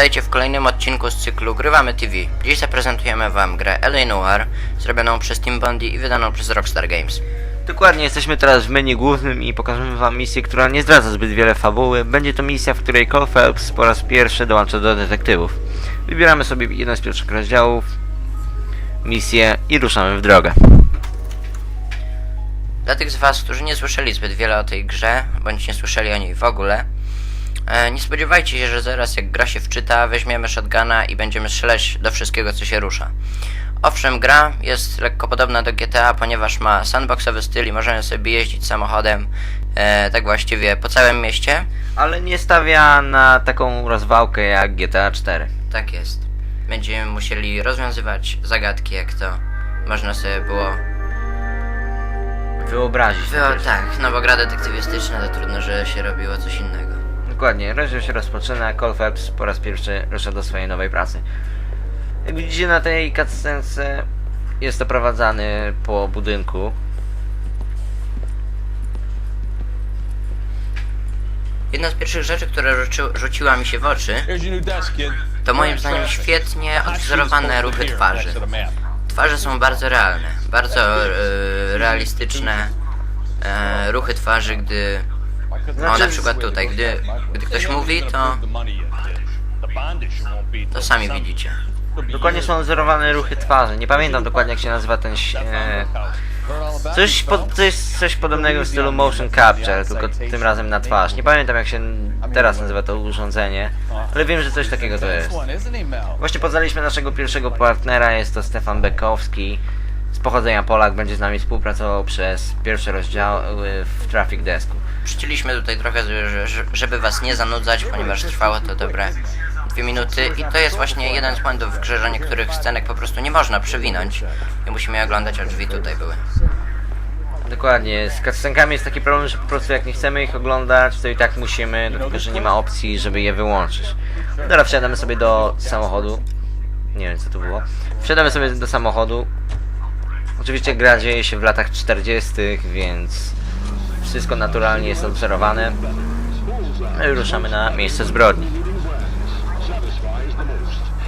Witajcie w kolejnym odcinku z cyklu Grywamy TV. Dziś zaprezentujemy wam grę LA Noir, zrobioną przez Team Bundy i wydaną przez Rockstar Games. Dokładnie, jesteśmy teraz w menu głównym i pokażemy wam misję, która nie zdradza zbyt wiele fabuły. Będzie to misja, w której Cole Phelps po raz pierwszy dołącza do detektywów. Wybieramy sobie jeden z pierwszych rozdziałów, misję i ruszamy w drogę. Dla tych z was, którzy nie słyszeli zbyt wiele o tej grze, bądź nie słyszeli o niej w ogóle, e, nie spodziewajcie się, że zaraz jak gra się wczyta, weźmiemy shotguna i będziemy strzelać do wszystkiego, co się rusza. Owszem, gra jest lekko podobna do GTA, ponieważ ma sandboxowy styl i możemy sobie jeździć samochodem, e, tak właściwie po całym mieście. Ale nie stawia na taką rozwałkę jak GTA 4. Tak jest. Będziemy musieli rozwiązywać zagadki, jak to można sobie było Wyobrazić. Wyo, tak, no bo gra detektywistyczna to trudno, że się robiło coś innego. Dokładnie, rozdział się rozpoczyna, Cole Phelps po raz pierwszy rusza do swojej nowej pracy. Jak widzicie na tej cutscence jest oprowadzany po budynku. Jedna z pierwszych rzeczy, która rzuci, rzuciła mi się w oczy, to moim zdaniem świetnie odwzorowane ruchy twarzy. Twarze są bardzo realne, bardzo e, realistyczne e, ruchy twarzy, gdy no, na przykład tutaj, gdy, gdy ktoś mówi, to, to sami widzicie. Dokładnie są odzorowane ruchy twarzy. Nie pamiętam dokładnie jak się nazywa ten... E, coś, po, coś, coś podobnego w stylu motion capture, tylko tym razem na twarz. Nie pamiętam jak się teraz nazywa to urządzenie, ale wiem, że coś takiego to jest. Właśnie poznaliśmy naszego pierwszego partnera, jest to Stefan Bekowski. Z pochodzenia Polak, będzie z nami współpracował przez pierwsze rozdziały w Traffic Desku. Przycięliśmy tutaj trochę, że- że- żeby was nie zanudzać, ponieważ trwało to dobre dwie minuty i to jest właśnie jeden z błędów w grze, że niektórych scenek po prostu nie można przewinąć i musimy je oglądać, a drzwi tutaj były. Dokładnie, z cutscenkami jest taki problem, że po prostu jak nie chcemy ich oglądać, to i tak musimy, dlatego że nie ma opcji, żeby je wyłączyć. Dobra, wsiadamy sobie do samochodu. Nie wiem co to było. Wsiadamy sobie do samochodu. Oczywiście gra dzieje się w latach 40., więc wszystko naturalnie jest odwzorowane. No i ruszamy na miejsce zbrodni.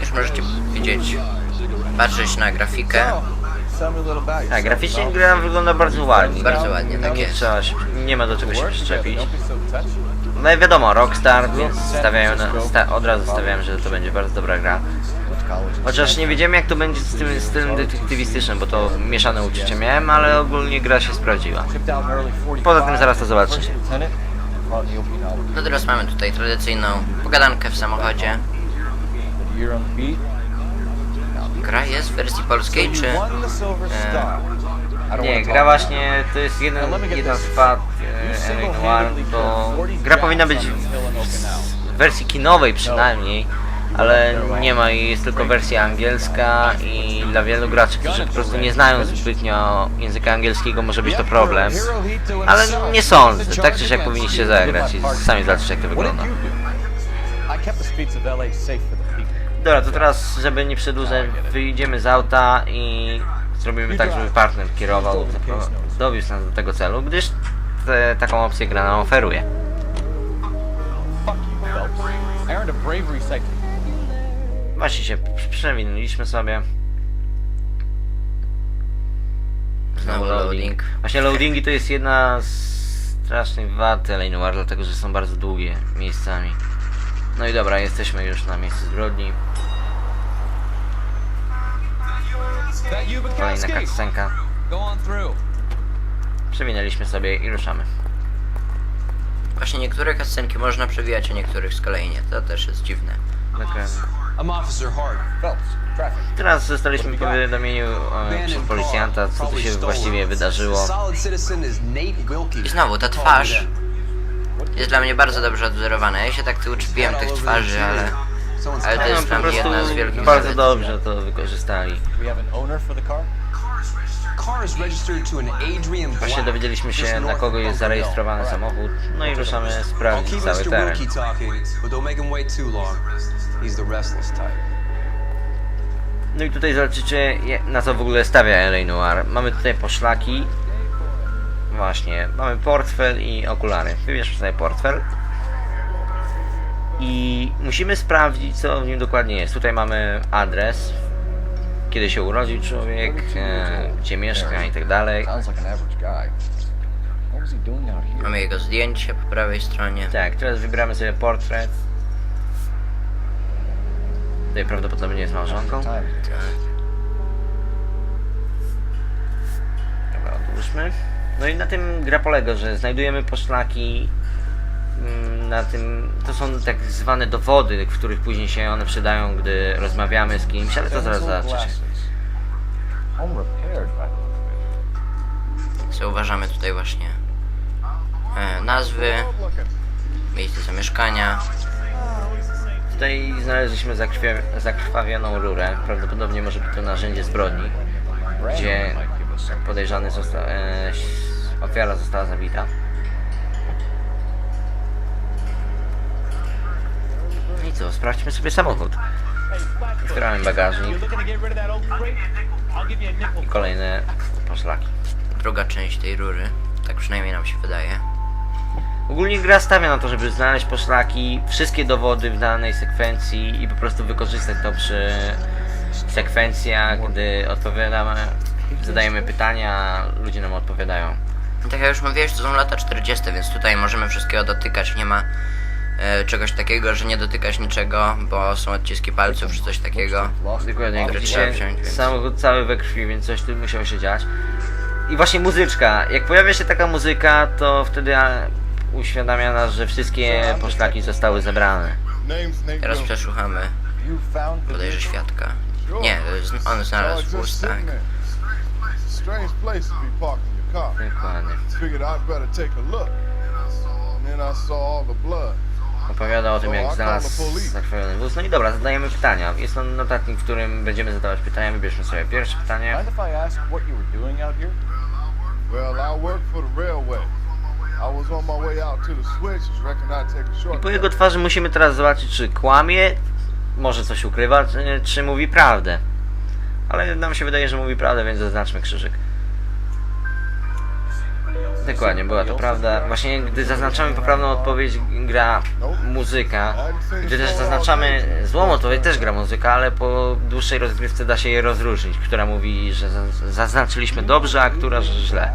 Już możecie widzieć, patrzeć na grafikę. Tak, graficznie gra wygląda bardzo ładnie. Bardzo ładnie, tak jest. się, nie ma do czego się przyczepić. No i wiadomo, Rockstar, więc stawiają na, sta, od razu stawiałem, że to będzie bardzo dobra gra. Chociaż nie wiedziałem jak to będzie z tym stylem detektywistycznym, bo to mieszane uczucie miałem, ale ogólnie gra się sprawdziła. Poza tym zaraz to zobaczycie. No teraz mamy tutaj tradycyjną pogadankę w samochodzie. Gra jest w wersji polskiej, czy... Nie, gra właśnie, to jest jeden, jedna z wad e, Noir, to gra powinna być w wersji kinowej przynajmniej, ale nie ma jej, jest tylko wersja angielska i dla wielu graczy, którzy po prostu nie znają zbytnio języka angielskiego może być to problem, ale nie sądzę, tak czy siak powinniście zagrać i sami zobaczycie jak to wygląda. Dobra, to teraz, żeby nie przedłużać, wyjdziemy z auta i zrobimy tak, żeby partner kierował, dowiózł nas do tego celu, gdyż te, taką opcję gra nam oferuje. Właśnie się przewinęliśmy sobie. Znowu loading. Właśnie loadingi to jest jedna z strasznych wad LA Noir, dlatego że są bardzo długie miejscami. No i dobra, jesteśmy już na miejscu zbrodni. Kolejna cutscenka. Przewinęliśmy sobie i ruszamy. Właśnie niektóre cutscenki można przewijać, a niektórych z kolei nie. To też jest dziwne. Dokładnie. I'm Officer Hart. Phelps, traffic. Teraz zostaliśmy powiadomieniu e, przez policjanta, co tu się właściwie wydarzyło. I znowu, ta twarz jest dla mnie bardzo dobrze odwzorowana. Ja się tak tu uczepiłem tych twarzy, ale... Ale to No, jest po dla mnie prostu jedna z wielkich bardzo zalet. dobrze to wykorzystali. We have an owner for the car? Car is registered to an Adrian Właśnie dowiedzieliśmy się na kogo jest zarejestrowany samochód, no i ruszamy sprawdzić cały teren. Restless type. No i tutaj zobaczycie na co w ogóle stawia LA Noir. Mamy tutaj poszlaki. Właśnie, mamy portfel i okulary. Wybierz sobie portfel. I musimy sprawdzić, co w nim dokładnie jest. Tutaj mamy adres, kiedy się urodził człowiek, e, gdzie mieszka i tak dalej. Mamy jego zdjęcie po prawej stronie. Tak, teraz wybieramy sobie portret. Tutaj prawdopodobnie jest małżonką. Time. Tak. Dobra, odłóżmy. No i na tym gra polega, że znajdujemy poszlaki mm, na tym, to są tak zwane dowody, w których później się one przydają, gdy rozmawiamy z kimś, ale to zaraz zobaczycie. Zauważamy tutaj właśnie e, nazwy, miejsce zamieszkania. Tutaj znaleźliśmy zakrwawioną rurę, prawdopodobnie może być to narzędzie zbrodni, gdzie podejrzany został, e, ofiara została zabita. No I co, sprawdźmy sobie samochód. Otwieramy bagażnik i kolejne poszlaki. Druga część tej rury. Tak przynajmniej nam się wydaje. Ogólnie gra stawia na to, żeby znaleźć poszlaki, wszystkie dowody w danej sekwencji i po prostu wykorzystać to przy sekwencjach, gdy odpowiadamy, zadajemy pytania, a ludzie nam odpowiadają. Tak jak już mówiłeś, to są lata 40, więc tutaj możemy wszystkiego dotykać. Nie ma e, czegoś takiego, że nie dotykać niczego, bo są odciski palców czy coś takiego. Dokładnie, Które trzeba wziąć, więc- samochód cały we krwi, więc coś tu musiało się dziać. I właśnie muzyczka. Jak pojawia się taka muzyka, to wtedy a, uświadamia nas, że wszystkie poszlaki zostały zebrane. Teraz przeszukamy bodajże świadka. Nie, on znalazł tak. Car. Dokładnie. Opowiada o tym, jak znalazł zakrwawiony wóz. No i dobra, zadajemy pytania. Jest to notatnik, w którym będziemy zadawać pytania. Wybierzmy sobie pierwsze pytanie. Well, I work for the railway. I po jego twarzy musimy teraz zobaczyć, czy kłamie, może coś ukrywa, czy, czy mówi prawdę. Ale nam się wydaje, że mówi prawdę, więc zaznaczmy krzyżyk. Dokładnie, była to prawda. Właśnie gdy zaznaczamy poprawną odpowiedź, gra muzyka. Gdy też zaznaczamy złą odpowiedź, też gra muzyka, ale po dłuższej rozgrywce da się je rozróżnić, która mówi, że za- zaznaczyliśmy dobrze, a która, że źle.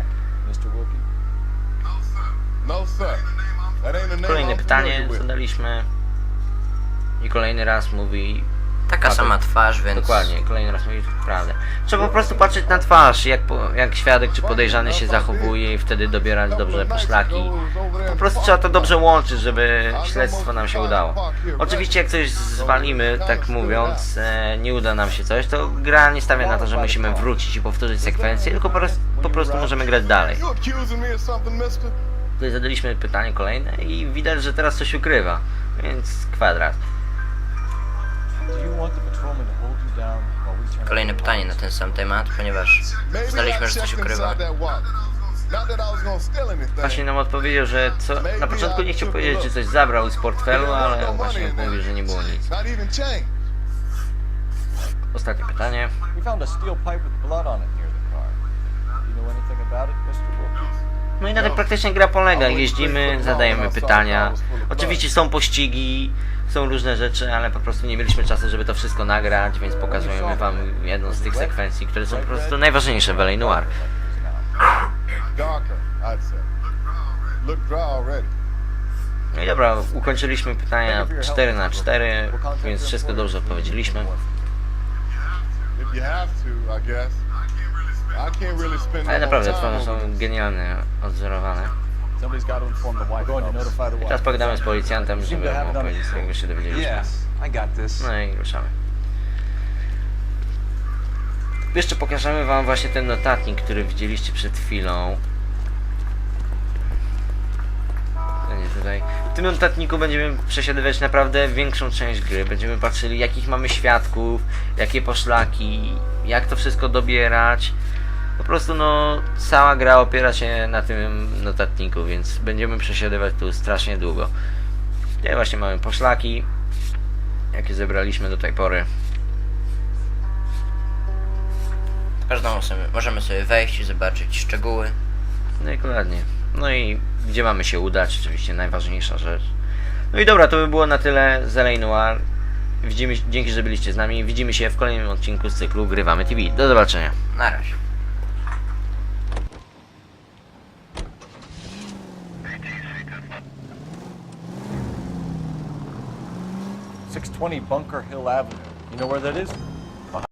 Kolejne I'm pytanie zadaliśmy. I kolejny raz mówi Taka sama twarz, więc... Dokładnie, kolejny raz mówić prawdę. Trzeba po prostu patrzeć na twarz, jak, po, jak świadek czy podejrzany się zachowuje i wtedy dobierać dobrze poszlaki. Po prostu trzeba to dobrze łączyć, żeby śledztwo nam się udało. Oczywiście jak coś zwalimy, tak mówiąc, e, nie uda nam się coś, to gra nie stawia na to, że musimy wrócić i powtórzyć sekwencję, tylko po prostu, po prostu możemy grać dalej. Tutaj zadaliśmy pytanie kolejne i widać, że teraz coś ukrywa, więc kwadrat. Do Kolejne pytanie na ten sam temat, ponieważ znaliśmy, że coś ukrywa. Właśnie nam odpowiedział, że co... Na początku nie chciał powiedzieć, że coś zabrał z portfelu, ale właśnie mówił, że nie było nic. Ostatnie pytanie. We found a steel pipe with blood on it near the car. You know anything about it, Mr. No i na tym praktycznie gra polega. Jeździmy, zadajemy pytania. Oczywiście są pościgi, są różne rzeczy, ale po prostu nie mieliśmy czasu, żeby to wszystko nagrać, więc pokazujemy wam jedną z tych sekwencji, które są po prostu najważniejsze w L.A. Noir. No i dobra, ukończyliśmy pytania 4 na 4 więc wszystko dobrze odpowiedzieliśmy. If you have to, I guess. Ale naprawdę twarze są this. genialnie odzorowane. Wife. Teraz pogadamy z policjantem, żeby mu opowiedzieć, jak się dowiedzieliśmy. I. No i ruszamy. Jeszcze pokażemy wam właśnie ten notatnik, który widzieliście przed chwilą. Będzie tutaj. W tym notatniku będziemy przesiadywać naprawdę większą część gry. Będziemy patrzyli jakich mamy świadków, jakie poszlaki, jak to wszystko dobierać. Po prostu no cała gra opiera się na tym notatniku, więc będziemy przesiadywać tu strasznie długo. Tutaj właśnie mamy poszlaki, jakie zebraliśmy do tej pory. Każdą sobie, możemy sobie wejść i zobaczyć szczegóły. No i dokładnie. No i gdzie mamy się udać, oczywiście najważniejsza rzecz. No i dobra, to by było na tyle z LA Noir. Widzimy, dzięki, że byliście z nami. Widzimy się w kolejnym odcinku z cyklu Grywamy TV. Do zobaczenia. Na razie. Six twenty Bunker Hill Avenue. You know where that is?